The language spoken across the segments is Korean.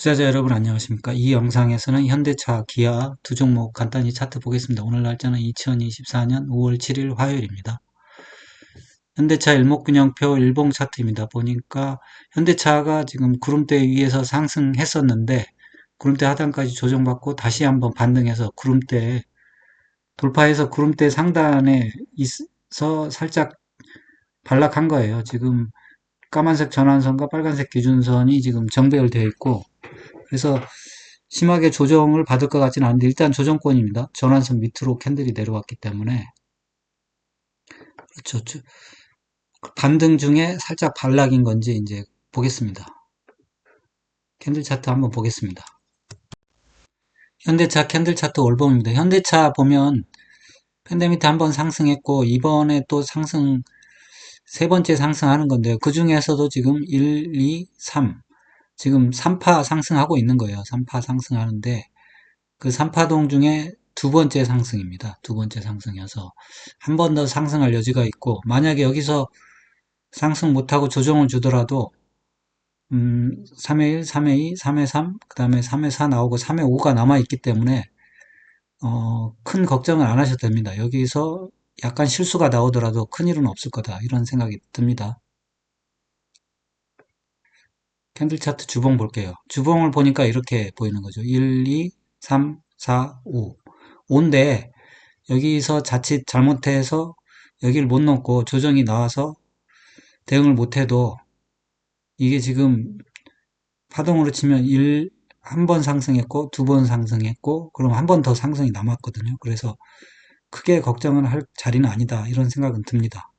투자자 여러분 안녕하십니까? 이 영상에서는 현대차, 기아 두 종목 간단히 차트 보겠습니다. 오늘 날짜는 2024년 5월 7일 화요일입니다. 현대차 일목균형표 일봉 차트입니다. 보니까 현대차가 지금 구름대 위에서 상승했었는데 구름대 하단까지 조정받고 다시 한번 반등해서 구름대 돌파해서 구름대 상단에 있어 살짝 반락한 거예요. 지금 까만색 전환선과 빨간색 기준선이 지금 정배열되어 있고 그래서 심하게 조정을 받을 것 같지는 않은데 일단 조정권입니다. 전환선 밑으로 캔들이 내려왔기 때문에 그렇죠. 반등 중에 살짝 반락인 건지 이제 보겠습니다. 캔들 차트 한번 보겠습니다. 현대차 캔들 차트 올봄입니다. 현대차 보면 팬데믹 때 한번 상승했고 이번에 또 상승 세 번째 상승하는 건데요. 그 중에서도 지금 1, 2, 3 지금 3파 상승하고 있는 거예요. 3파 상승하는데 그 3파동 중에 두 번째 상승입니다. 두 번째 상승이어서 한 번 더 상승할 여지가 있고 만약에 여기서 상승 못하고 조정을 주더라도 음, 3회 1, 3회 2, 3회 3, 그 다음에 3회 4 나오고 3회 5가 남아있기 때문에 어, 큰 걱정을 안 하셔도 됩니다. 여기서 약간 실수가 나오더라도 큰일은 없을 거다 이런 생각이 듭니다. 캔들 차트 주봉 볼게요. 주봉을 보니까 이렇게 보이는 거죠. 1, 2, 3, 4, 5. 5인데 여기서 자칫 잘못해서 여기를 못 넘고 조정이 나와서 대응을 못해도 이게 지금 파동으로 치면 1, 한 번 상승했고 두 번 상승했고 그럼 한 번 더 상승이 남았거든요. 그래서 크게 걱정은 할 자리는 아니다 이런 생각은 듭니다.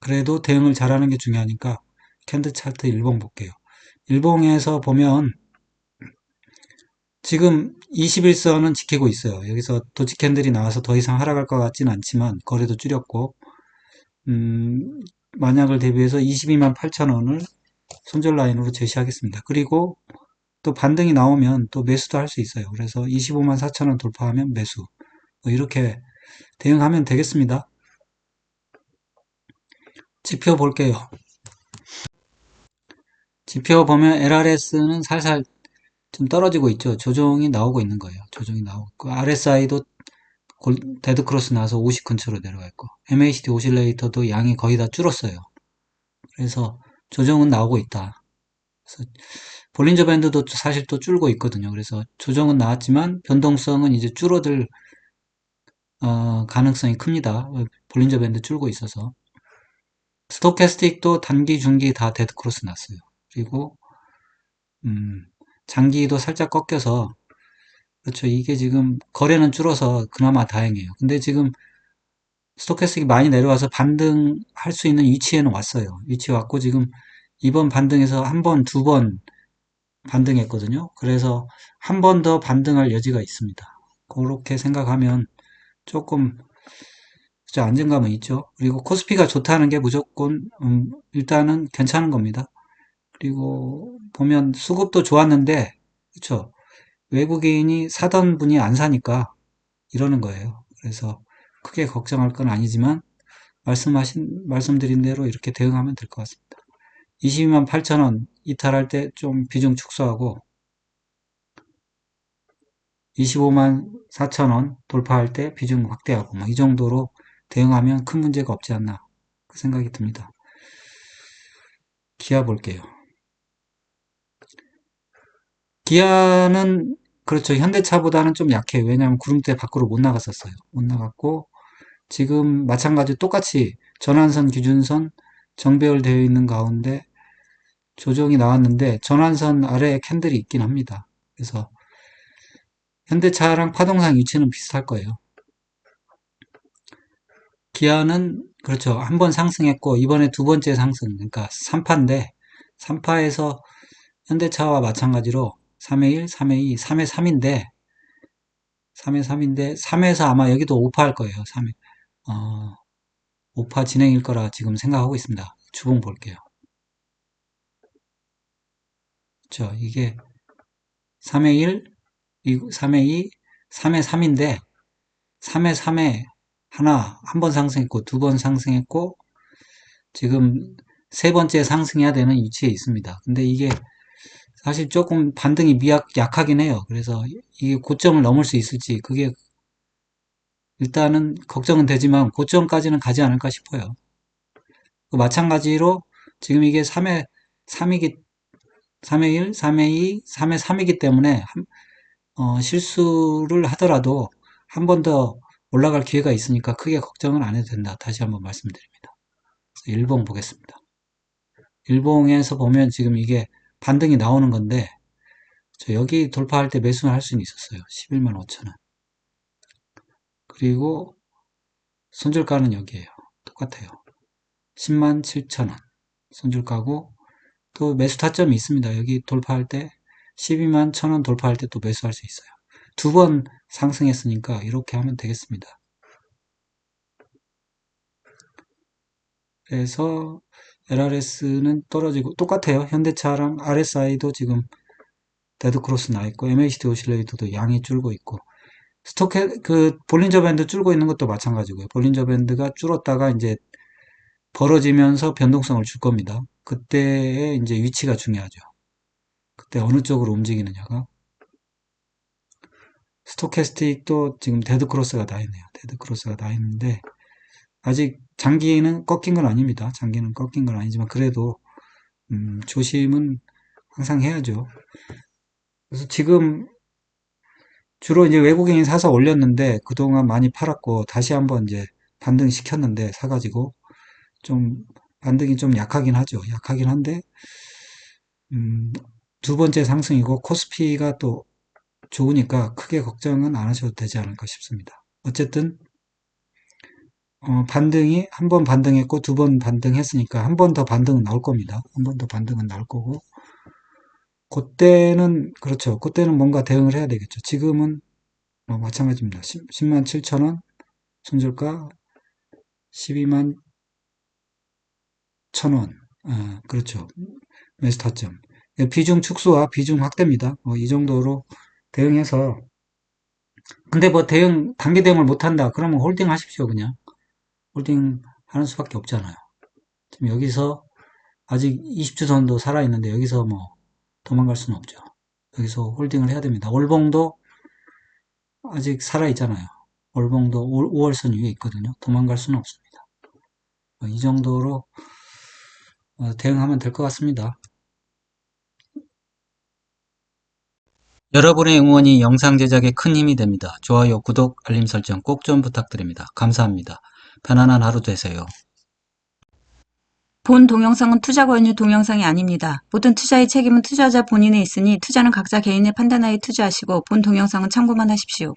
그래도 대응을 잘하는 게 중요하니까 캔들 차트 일봉 볼게요. 일봉에서 보면 지금 21선은 지키고 있어요. 여기서 도치 캔들이 나와서 더 이상 하락할 것 같지는 않지만 거래도 줄였고 음, 만약을 대비해서 22만 8천원을 손절 라인으로 제시하겠습니다. 그리고 또 반등이 나오면 또 매수도 할 수 있어요. 그래서 25만 4천원 돌파하면 매수 뭐 이렇게 대응하면 되겠습니다. 지표 볼게요. 지표 보면 LRS는 살살 좀 떨어지고 있죠. 조정이 나오고 있는 거예요. 조정이 나오고 있고 RSI도 데드크로스 나와서 50 근처로 내려가 있고 MACD 오실레이터도 양이 거의 다 줄었어요. 그래서 조정은 나오고 있다. 그래서 볼린저 밴드도 사실 또 줄고 있거든요. 그래서 조정은 나왔지만 변동성은 이제 줄어들 어, 가능성이 큽니다. 볼린저 밴드 줄고 있어서 스토캐스틱도 단기, 중기 다 데드크로스 났어요. 그리고 음, 장기도 살짝 꺾여서 그렇죠. 이게 지금 거래는 줄어서 그나마 다행이에요. 근데 지금 스토캐스틱이 많이 내려와서 반등할 수 있는 위치에는 왔어요. 위치 왔고 지금 이번 반등에서 한 번, 두 번 반등했거든요. 그래서 한 번 더 반등할 여지가 있습니다. 그렇게 생각하면 조금 안정감은 있죠. 그리고 코스피가 좋다는 게 무조건 음, 일단은 괜찮은 겁니다. 그리고 보면 수급도 좋았는데 그쵸 외국인이 사던 분이 안 사니까 이러는 거예요. 그래서 크게 걱정할 건 아니지만 말씀하신 말씀드린 대로 이렇게 대응하면 될 것 같습니다. 22만 8천 원 이탈할 때 좀 비중 축소하고 25만 4천 원 돌파할 때 비중 확대하고 뭐 이 정도로 대응하면 큰 문제가 없지 않나 그 생각이 듭니다. 기아 볼게요. 기아는 그렇죠. 현대차보다는 좀 약해요. 왜냐하면 구름대 밖으로 못 나갔었어요. 못 나갔고 지금 마찬가지 똑같이 전환선 기준선 정배열 되어 있는 가운데 조정이 나왔는데 전환선 아래에 캔들이 있긴 합니다. 그래서 현대차랑 파동상 위치는 비슷할 거예요. 기아는 그렇죠. 한 번 상승했고 이번에 두 번째 상승 그러니까 3파인데 3파에서 현대차와 마찬가지로 3회 1, 3회 2, 3회 3인데 3회 3인데 3회에서 아마 여기도 5파 할 거예요. 3회 어, 5파 진행일 거라 지금 생각하고 있습니다. 주봉 볼게요. 그렇죠. 이게 3회 1, 3회 2, 3회 3인데 3회 3회 하나 한 번 상승했고 두 번 상승했고 지금 세 번째 상승해야 되는 위치에 있습니다. 근데 이게 사실 조금 반등이 미약, 약하긴 해요. 그래서 이게 고점을 넘을 수 있을지 그게 일단은 걱정은 되지만 고점까지는 가지 않을까 싶어요. 그 마찬가지로 지금 이게 3회, 3이기, 3회 1, 3회 2, 3회 3이기 때문에 한- 어, 실수를 하더라도 한 번 더 올라갈 기회가 있으니까 크게 걱정은 안 해도 된다. 다시 한번 말씀드립니다. 일봉 보겠습니다. 일봉에서 보면 지금 이게 반등이 나오는 건데 저 여기 돌파할 때 매수는 할 수는 있었어요. 11만 5천원. 그리고 손절가는 여기에요. 똑같아요. 10만 7천원. 손절가고 또 매수 타점이 있습니다. 여기 돌파할 때 12만 1천원 돌파할 때 또 매수할 수 있어요. 두 번 상승했으니까 이렇게 하면 되겠습니다. 그래서 LRS는 떨어지고 똑같아요. 현대차랑 RSI도 지금 데드크로스 나 있고 MACD 오실레이터도 양이 줄고 있고 스토케 그 볼린저 밴드 줄고 있는 것도 마찬가지고요. 볼린저 밴드가 줄었다가 이제 벌어지면서 변동성을 줄 겁니다. 그때의 이제 위치가 중요하죠. 그때 어느 쪽으로 움직이느냐가 스토캐스틱도 지금 데드크로스가 나 있네요. 데드크로스가 나 있는데 아직 장기는 꺾인 건 아닙니다. 장기는 꺾인 건 아니지만 그래도 음, 조심은 항상 해야죠. 그래서 지금 주로 이제 외국인이 사서 올렸는데 그동안 많이 팔았고 다시 한번 이제 반등 시켰는데 사가지고 좀 반등이 좀 약하긴 하죠. 약하긴 한데 음, 두 번째 상승이고 코스피가 또 좋으니까 크게 걱정은 안 하셔도 되지 않을까 싶습니다. 어쨌든 어, 반등이 한 번 반등했고 두 번 반등했으니까 한 번 더 반등은 나올 겁니다. 한 번 더 반등은 나올 거고 그때는 그렇죠. 그때는 뭔가 대응을 해야 되겠죠. 지금은 어, 마찬가지입니다. 10, 만 7천 원 손절가 12만 1천 원. 아, 그렇죠. 매수 타점. 비중 축소와 비중 확대입니다. 어, 이 정도로 대응해서 근데 뭐 대응 단기 대응을 못 한다. 그러면 홀딩 하십시오, 그냥. 홀딩 하는 수밖에 없잖아요. 지금 여기서 아직 20주 선도 살아있는데 여기서 뭐 도망갈 수는 없죠. 여기서 홀딩을 해야 됩니다. 월봉도 아직 살아있잖아요. 월봉도 5월선 위에 있거든요. 도망갈 수는 없습니다. 어, 이 정도로 어, 대응하면 될 것 같습니다. 여러분의 응원이 영상 제작에 큰 힘이 됩니다. 좋아요, 구독, 알림 설정 꼭 좀 부탁드립니다. 감사합니다. 편안한 하루 되세요. 본 동영상은 투자 권유 동영상이 아닙니다. 모든 투자의 책임은 투자자 본인에 있으니 투자는 각자 개인의 판단하에 투자하시고 본 동영상은 참고만 하십시오.